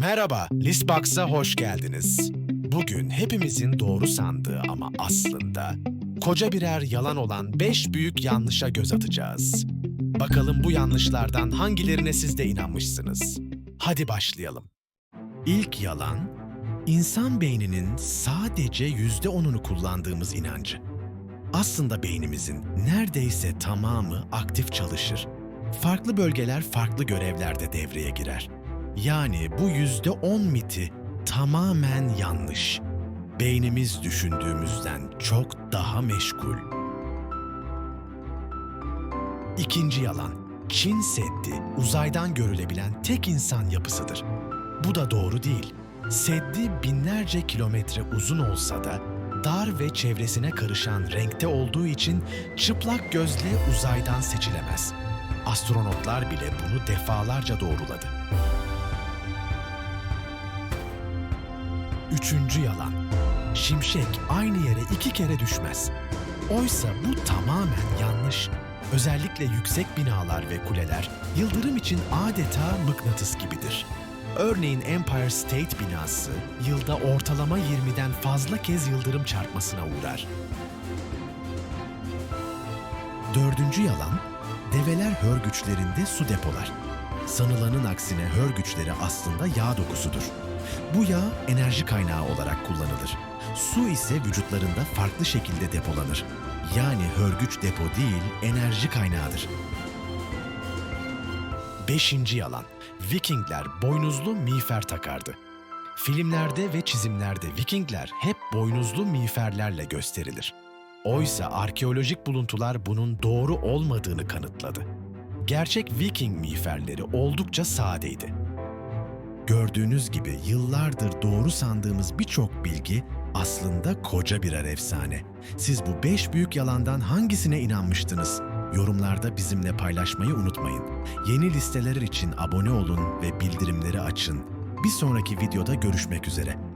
Merhaba, Listbox'a hoş geldiniz. Bugün hepimizin doğru sandığı ama aslında koca birer yalan olan 5 büyük yanlışa göz atacağız. Bakalım bu yanlışlardan hangilerine siz de inanmışsınız? Hadi başlayalım. İlk yalan, insan beyninin sadece yüzde onunu kullandığımız inancı. Aslında beynimizin neredeyse tamamı aktif çalışır. Farklı bölgeler farklı görevlerde devreye girer. Yani bu yüzde on miti tamamen yanlış. Beynimiz düşündüğümüzden çok daha meşgul. İkinci yalan, Çin Seddi uzaydan görülebilen tek insan yapısıdır. Bu da doğru değil. Seddi binlerce kilometre uzun olsa da dar ve çevresine karışan renkte olduğu için çıplak gözle uzaydan seçilemez. Astronotlar bile bunu defalarca doğruladı. Üçüncü yalan. Şimşek aynı yere iki kere düşmez. Oysa bu tamamen yanlış. Özellikle yüksek binalar ve kuleler yıldırım için adeta mıknatıs gibidir. Örneğin Empire State binası yılda ortalama 20'den fazla kez yıldırım çarpmasına uğrar. Dördüncü yalan, develer hörgüçlerinde su depolar. Sanılanın aksine hörgüçleri aslında yağ dokusudur. Bu yağ enerji kaynağı olarak kullanılır. Su ise vücutlarında farklı şekilde depolanır. Yani hörgüç depo değil, enerji kaynağıdır. Beşinci yalan. Vikingler boynuzlu miğfer takardı. Filmlerde ve çizimlerde Vikingler hep boynuzlu miğferlerle gösterilir. Oysa arkeolojik buluntular bunun doğru olmadığını kanıtladı. Gerçek Viking miğferleri oldukça sadeydi. Gördüğünüz gibi yıllardır doğru sandığımız birçok bilgi aslında koca birer efsane. Siz bu beş büyük yalandan hangisine inanmıştınız? Yorumlarda bizimle paylaşmayı unutmayın. Yeni listeler için abone olun ve bildirimleri açın. Bir sonraki videoda görüşmek üzere.